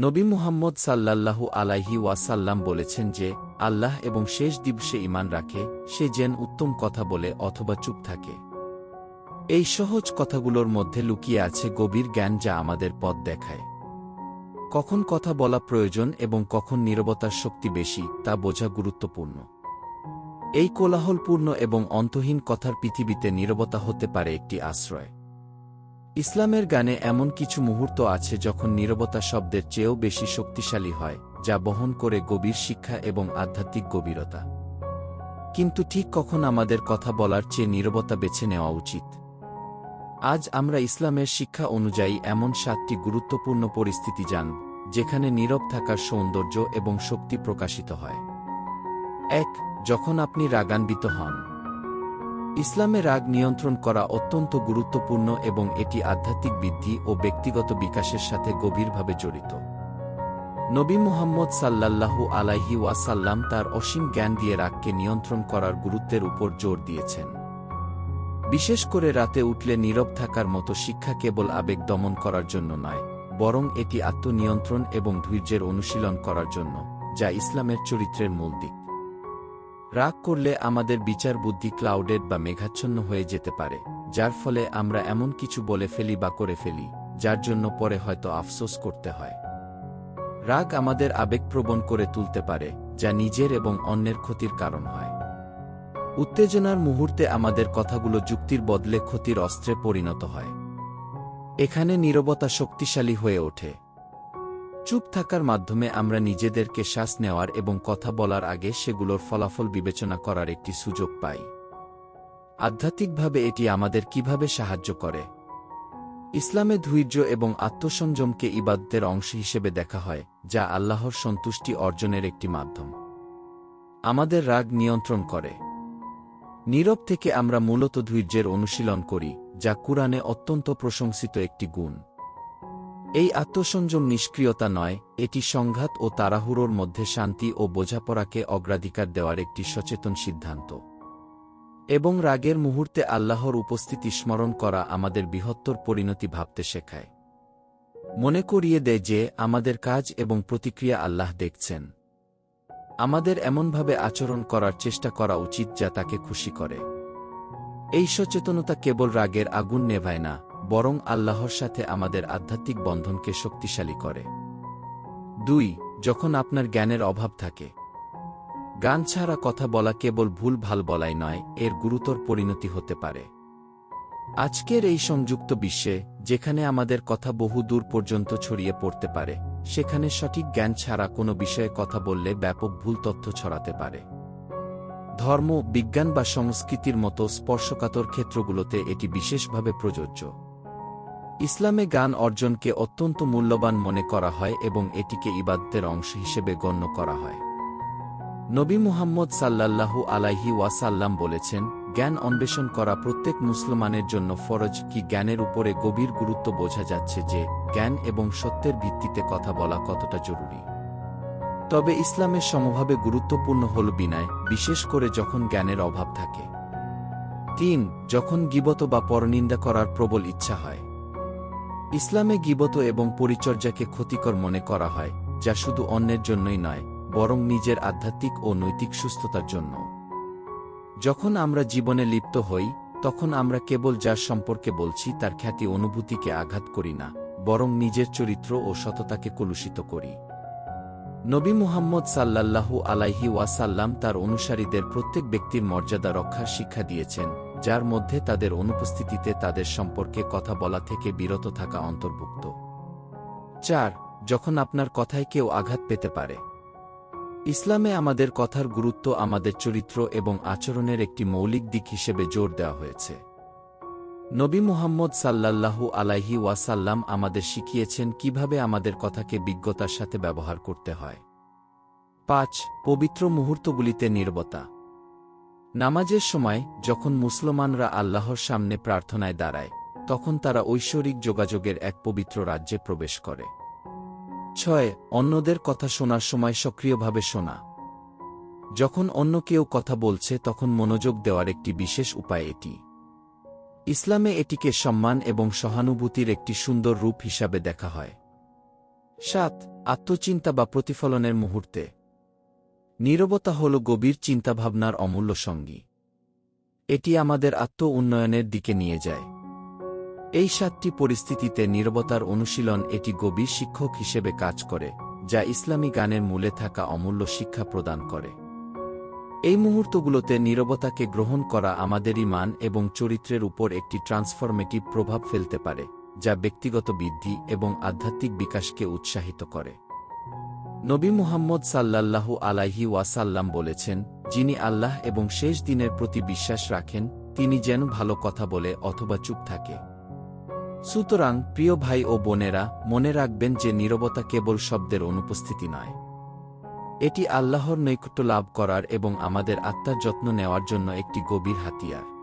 নবী মুহাম্মদ সাল্লাল্লাহু আলাইহি ওয়াসাল্লাম বলেছেন যে, আল্লাহ এবং শেষ দিবসে ইমান রাখে, সে যেন উত্তম কথা বলে অথবা চুপ থাকে। এই সহজ কথাগুলোর মধ্যে লুকিয়ে আছে গভীর জ্ঞান যা আমাদের পথ দেখায়। কখন কথা বলা প্রয়োজন এবং কখন নীরবতার শক্তি বেশি, তা বোঝা গুরুত্বপূর্ণ। এই কোলাহলপূর্ণ এবং অন্তহীন কথার পৃথিবীতে নীরবতা হতে পারে একটি আশ্রয়। ইসলামের গানে এমন কিছু মুহূর্ত আছে যখন নীরবতা শব্দের চেয়েও বেশি শক্তিশালী হয়, যা বহন করে গভীর শিক্ষা এবং আধ্যাত্মিক গভীরতা। কিন্তু ঠিক কখন আমাদের কথা বলার চেয়ে নীরবতা বেছে নেওয়া উচিত? আজ আমরা ইসলামের শিক্ষা অনুযায়ী এমন সাতটি গুরুত্বপূর্ণ পরিস্থিতি জান যেখানে নীরব থাকার সৌন্দর্য এবং শক্তি প্রকাশিত হয়। এক, যখন আপনি রাগান্বিত হন। ইসলামে রাগ নিয়ন্ত্রণ করা অত্যন্ত গুরুত্বপূর্ণ এবং এটি আধ্যাত্মিক বৃদ্ধি ও ব্যক্তিগত বিকাশের সাথে গভীরভাবে জড়িত। নবী মুহাম্মদ সাল্লাল্লাহু আলাইহি ওয়াসাল্লাম তার অসীম জ্ঞান দিয়ে রাগকে নিয়ন্ত্রণ করার গুরুত্বের উপর জোর দিয়েছেন। বিশেষ করে রাতে উঠলে নীরব থাকার মতো শিক্ষা কেবল আবেগ দমন করার জন্য নয়, বরং এটি আত্মনিয়ন্ত্রণ এবং ধৈর্যের অনুশীলন করার জন্য, যা ইসলামের চরিত্রের মূল দিক। রাগ করলে আমাদের বিচার বুদ্ধি ক্লাউডেড বা মেঘাচ্ছন্ন হয়ে যেতে পারে, যার ফলে আমরা এমন কিছু বলে ফেলি বা করে ফেলি, যার জন্য পরে হয়তো আফসোস করতে হয়। রাগ আমাদের আবেগপ্রবণ করে তুলতে পারে, যা নিজের এবং অন্যের ক্ষতির কারণ হয়। উত্তেজনার মুহূর্তে আমাদের কথাগুলো যুক্তির বদলে ক্ষতির অস্ত্রে পরিণত হয়। এখানে নীরবতা শক্তিশালী হয়ে ওঠে। চুপ থাকার মাধ্যমে আমরা নিজেদেরকে শ্বাস নেওয়ার এবং কথা বলার আগে সেগুলোর ফলাফল বিবেচনা করার একটি সুযোগ পাই। আধ্যাত্মিকভাবে এটি আমাদের কীভাবে সাহায্য করে? ইসলামে ধৈর্য এবং আত্মসংযমকে ইবাদতের অংশ হিসেবে দেখা হয়, যা আল্লাহর সন্তুষ্টি অর্জনের একটি মাধ্যম। আমাদের রাগ নিয়ন্ত্রণ করে। নীরব থেকে আমরা মূলত ধৈর্যের অনুশীলন করি, যা কুরআনে অত্যন্ত প্রশংসিত একটি গুণ। এই আত্মসংযম নিষ্ক্রিয়তা নয়, এটি সংঘাত ও তাড়াহুড়োর মধ্যে শান্তি ও বোঝাপড়াকে অগ্রাধিকার দেওয়ার একটি সচেতন সিদ্ধান্ত। এবং রাগের মুহূর্তে আল্লাহর উপস্থিতি স্মরণ করা আমাদের বৃহত্তর পরিণতি ভাবতে শেখায়। মনে করিয়ে দেয় যে, আমাদের কাজ এবং প্রতিক্রিয়া আল্লাহ দেখছেন। আমাদের এমনভাবে আচরণ করার চেষ্টা করা উচিত যা তাকে খুশি করে। এই সচেতনতা কেবল রাগের আগুন নেভায় না বরং আল্লাহর সাথে আমাদের আধ্যাত্মিক বন্ধনকে শক্তিশালী করে। দুই, যখন আপনার জ্ঞানের অভাব থাকে। গান ছাড়া কথা বলা কেবল ভুল ভালো বলাই নয়, এর গুরুতর পরিণতি হতে পারে। আজকের এই সংযুক্ত বিশ্বে, যেখানে আমাদের কথা বহু দূর পর্যন্ত ছড়িয়ে পড়তে পারে, সেখানে সঠিক জ্ঞান ছাড়া কোনো বিষয়ে কথা বললে ব্যাপক ভুল তথ্য ছড়াতে পারে। ধর্ম, বিজ্ঞান বা সংস্কৃতির মতো স্পর্শকাতর ক্ষেত্রগুলোতে এটি বিশেষভাবে প্রযোজ্য। ইসলামে গান অর্জনকে অত্যন্ত মূল্যবান মনে করা হয় এবং এটিকে ইবাদতের অংশ হিসেবে গণ্য করা হয়। নবী মুহাম্মদ সাল্লাল্লাহু আলাইহি ওয়াসাল্লাম বলেছেন, জ্ঞান অন্বেষণ করা প্রত্যেক মুসলমানের জন্য ফরজ কি জ্ঞানের উপরে গভীর গুরুত্ব বোঝা যাচ্ছে যে, জ্ঞান এবং সত্যের ভিত্তিতে কথা বলা কতটা জরুরি? তবে ইসলামের সমভাবে গুরুত্বপূর্ণ হল বিনায়, বিশেষ করে যখন জ্ঞানের অভাব থাকে। তিন, যখন গিবত বা পরনিন্দা করার প্রবল ইচ্ছা হয়। ইসলামে গিবত এবং পরিচর্যাকে ক্ষতিকর মনে করা হয়, যা শুধু অন্যের জন্যই নয়, বরং নিজের আধ্যাত্মিক ও নৈতিক সুস্থতার জন্য। যখন আমরা জীবনে লিপ্ত হই, তখন আমরা কেবল যার সম্পর্কে বলছি তার খ্যাতি অনুভূতিকে আঘাত করি না, বরং নিজের চরিত্র ও সততাকে কলুষিত করি। নবী মুহাম্মদ সাল্লাল্লাহু আলাইহি ওয়াসাল্লাম তার অনুসারীদের প্রত্যেক ব্যক্তির মর্যাদা রক্ষার শিক্ষা দিয়েছেন। যার মধ্যে তাদের অনুপস্থিতিতে তাদের সম্পর্কে কথা বলা থেকে বিরত থাকা অন্তর্ভুক্ত। চার, যখন আপনার কথায় কেউ আঘাত পেতে পারে। ইসলামে আমাদের কথার গুরুত্ব আমাদের চরিত্র এবং আচরণের একটি মৌলিক দিক হিসেবে জোর দেওয়া হয়েছে। নবী মুহাম্মদ সাল্লাল্লাহু আলাইহি ওয়াসাল্লাম আমাদের শিখিয়েছেন কীভাবে আমাদের কথাকে বিজ্ঞতার সাথে ব্যবহার করতে হয়। পাঁচ, পবিত্র মুহূর্তগুলিতে নির্বতা। নামাজের সময়, যখন মুসলমানরা আল্লাহর সামনে প্রার্থনায় দাঁড়ায়, তখন তারা ঐশ্বরিক যোগাযোগের এক পবিত্র রাজ্যে প্রবেশ করে। ছয়, অন্যদের কথা শোনার সময় সক্রিয়ভাবে শোনা। যখন অন্য কেউ কথা বলছে, তখন মনোযোগ দেওয়ার একটি বিশেষ উপায় এটি। ইসলামে এটিকে সম্মান এবং সহানুভূতির একটি সুন্দর রূপ হিসাবে দেখা হয়। সাত, আত্মচিন্তা বা প্রতিফলনের মুহূর্তে। নীরবতা হল গভীর চিন্তাভাবনার অমূল্য সঙ্গী। এটি আমাদের আত্ম উন্নয়নের দিকে নিয়ে যায়। এই সাতটি পরিস্থিতিতে নীরবতার অনুশীলন এটি গভীর শিক্ষক হিসেবে কাজ করে, যা ইসলামী গানের মূলে থাকা অমূল্য শিক্ষা প্রদান করে। এই মুহূর্তগুলোতে নীরবতাকে গ্রহণ করা আমাদের ইমান এবং চরিত্রের উপর একটি ট্রান্সফরমেটিভ প্রভাব ফেলতে পারে, যা ব্যক্তিগত বৃদ্ধি এবং আধ্যাত্মিক বিকাশকে উৎসাহিত করে। নবী মুহাম্মদ সাল্লাল্লাহু আলাইহি ওয়াসাল্লাম বলেছেন, যিনি আল্লাহ এবং শেষ দিনের প্রতি বিশ্বাস রাখেন, তিনি যেন ভালো কথা বলে অথবা চুপ থাকে। সুতরাং, প্রিয় ভাই ও বোনেরা, মনে রাখবেন যে নীরবতা কেবল শব্দের অনুপস্থিতি নয়। এটি আল্লাহর নৈকট্য লাভ করার এবং আমাদের আত্মার যত্ন নেওয়ার জন্য একটি গভীর হাতিয়ার।